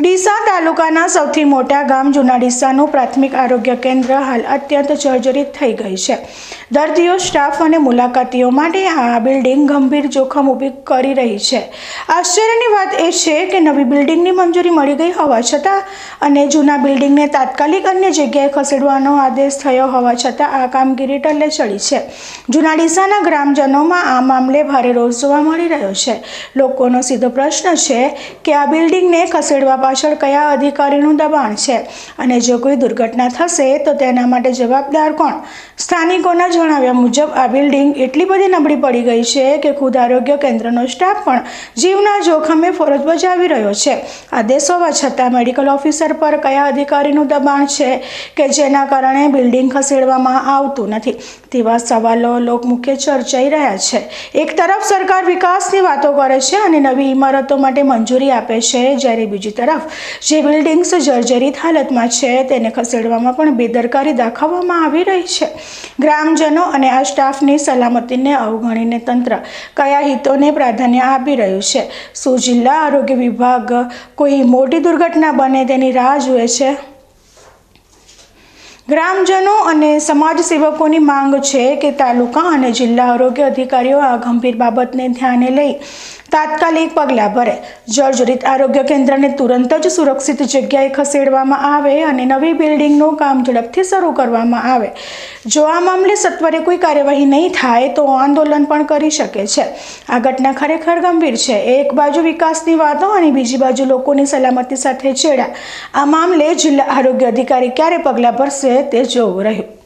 ડીસા તાલુકાના સૌથી મોટા ગામ જૂના ડીસાનું પ્રાથમિક આરોગ્ય કેન્દ્ર હાલ અત્યંત જર્જરિત થઈ ગઈ છે. દર્દીઓ, સ્ટાફ અને મુલાકાતીઓ માટે આ બિલ્ડિંગ ગંભીર જોખમ ઊભી કરી રહી છે. આશ્ચર્યની વાત એ છે કે નવી બિલ્ડિંગની મંજૂરી મળી ગઈ હોવા છતાં અને જૂના બિલ્ડિંગને તાત્કાલિક અન્ય જગ્યાએ ખસેડવાનો આદેશ થયો હોવા છતાં આ કામગીરી ટલ્લે ચડી છે. જૂના ડીસાના ગ્રામજનોમાં આ મામલે ભારે રોષ જોવા મળી રહ્યો છે. લોકોનો સીધો પ્રશ્ન છે કે આ બિલ્ડિંગને ખસેડવા પાછળ કયા અધિકારીનું દબાણ છે અને જો કોઈ દુર્ઘટના થશે, તો તેના માટે જવાબદાર કોણ? સ્થાનિકોના જણાવ્યા મુજબ, આ બિલ્ડિંગ એટલી બધી નબળી પડી ગઈ છે કે ખુદ આરોગ્ય કેન્દ્રનો સ્ટાફ પણ જીવના જોખમે ફરજ બજાવી રહ્યો છે. આદેશ હોવા છતાં મેડિકલ ઓફિસર પર કયા અધિકારીનું દબાણ છે કે જેના કારણે બિલ્ડિંગ ખસેડવામાં આવતું નથી? તેવા સવાલો લોકમુખ્ય ચર્ચાઈ રહ્યા છે. એક તરફ સરકાર વિકાસની વાતો કરે છે અને નવી ઇમારતો માટે મંજૂરી આપે છે, જ્યારે બીજી તરફ જે બિલ્ડિંગ્સ જર્જરિત હાલતમાં છે તેને ખસેડવામાં પણ બેદરકારી દાખવવામાં આવી રહી છે. ગ્રામજનો અને આ સ્ટાફની સલામતીને અવગણીને તંત્ર કયા હિતોને પ્રાધાન્ય આપી રહ્યું છે? શું જિલ્લા આરોગ્ય વિભાગ કોઈ મોટી દુર્ઘટના બને તેની રાહ જુએ છે? ગ્રામજનો અને સમાજસેવકોની માંગ છે કે તાલુકા અને જિલ્લા આરોગ્ય અધિકારીઓ આ ગંભીર બાબતને ધ્યાને લઈ તાત્કાલિક પગલાં ભરે. જર્જરિત આરોગ્ય કેન્દ્રને તુરંત જ સુરક્ષિત જગ્યાએ ખસેડવામાં આવે અને નવી બિલ્ડિંગનું કામ ઝડપથી શરૂ કરવામાં આવે. જો આ મામલે સત્વરે કોઈ કાર્યવાહી નહીં થાય, તો આંદોલન પણ કરી શકે છે. આ ઘટના ખરેખર ગંભીર છે. એક બાજુ વિકાસની વાતો અને બીજી બાજુ લોકોની સલામતી સાથે છેડા. આ મામલે જિલ્લા આરોગ્ય અધિકારી ક્યારે પગલાં ભરશે તે જોવું રહ્યું.